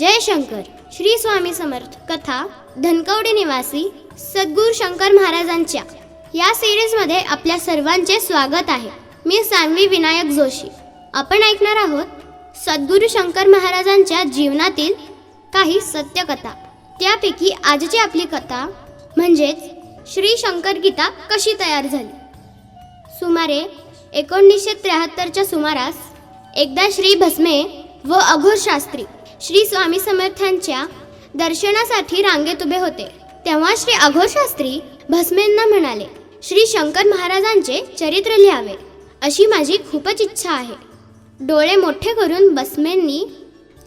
जय शंकर श्री स्वामी समर्थ कथा धनकवडी निवासी सद्गुरू शंकर महाराजांच्या या सिरीजमध्ये आपल्या सर्वांचे स्वागत आहे. मी सानवी विनायक जोशी. आपण ऐकणार आहोत सद्गुरू शंकर महाराजांच्या जीवनातील काही सत्यकथा. त्यापैकी आजची आपली कथा म्हणजेच श्री शंकर गीता कशी तयार झाली? सुमारे एकोणीसशे त्र्याहत्तरच्या सुमारास एकदा श्री भस्मे व अघोर शास्त्री श्री स्वामी समर्थांच्या दर्शनासाठी रांगेत उभे होते. तेव्हा श्री अघोर शास्त्री भस्मेंना म्हणाले श्री शंकर महाराजांचे चरित्र लिहावे. अशी माझी खूपच इच्छा आहे. डोळे मोठे करून भस्मेंनी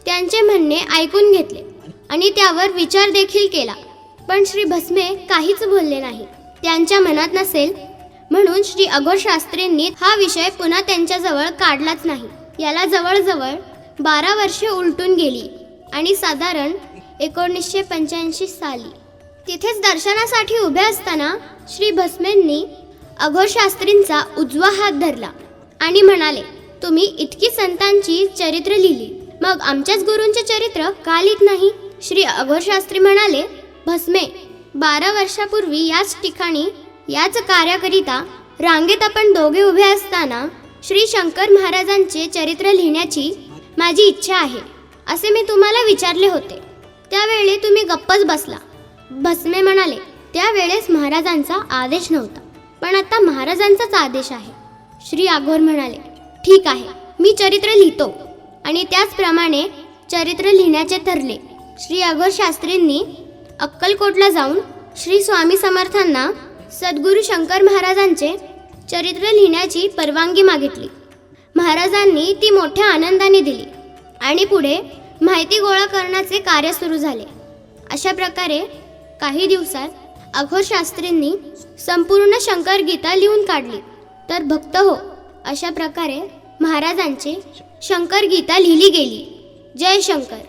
त्यांचे म्हणणे ऐकून घेतले आणि त्यावर विचार देखील केला. पण श्री भस्मे काहीच बोलले नाही. त्यांच्या मनात नसेल. म्हणून श्री अघोर शास्त्रींनी हा विषय पुन्हा त्यांच्याजवळ काढलाच नाही. याला जवळजवळ बारा वर्षे उलटून गेली आणि साधारण एकोणीसशे पंच्याऐंशी साली. तिथेच दर्शनासाठी उभे असताना श्री भस्मेंनी अघोर शास्त्रींचा उजवा हात धरला आणि म्हणाले तुम्ही इतकी संतांची चरित्र लिहिली. मग आमच्याच गुरूंचे चरित्र का लिहित नाही? श्री अघोर शास्त्री म्हणाले भस्मे बारा वर्षापूर्वी याच ठिकाणी याच कार्याकरिता रांगेत आपण दोघे उभे असताना श्री शंकर महाराजांचे चरित्र लिहिण्याची माझी इच्छा आहे असे मी तुम्हाला विचारले होते. त्यावेळी तुम्ही गप्पच बसला. भस्मे म्हणाले त्यावेळेस महाराजांचा आदेश नव्हता पण आता महाराजांचाच आदेश आहे. श्री आघोर म्हणाले ठीक आहे मी चरित्र लिहितो. आणि त्याचप्रमाणे चरित्र लिहिण्याचे ठरले. श्री आघोर शास्त्रींनी अक्कलकोटला जाऊन श्री स्वामी समर्थांना सद्गुरू शंकर महाराजांचे चरित्र लिहिण्याची परवानगी मागितली. महाराजांनी ती मोठ्या आनंदाने दिली. आणि पुढे माहिती गोळा करण्याचे कार्य सुरू झाले. अशा प्रकारे काही दिवसात अघोर शास्त्रींनी संपूर्ण शंकर गीता लिहून काढली. तर भक्त हो अशा प्रकारे महाराजांची शंकर गीता लिहिली गेली. जय शंकर.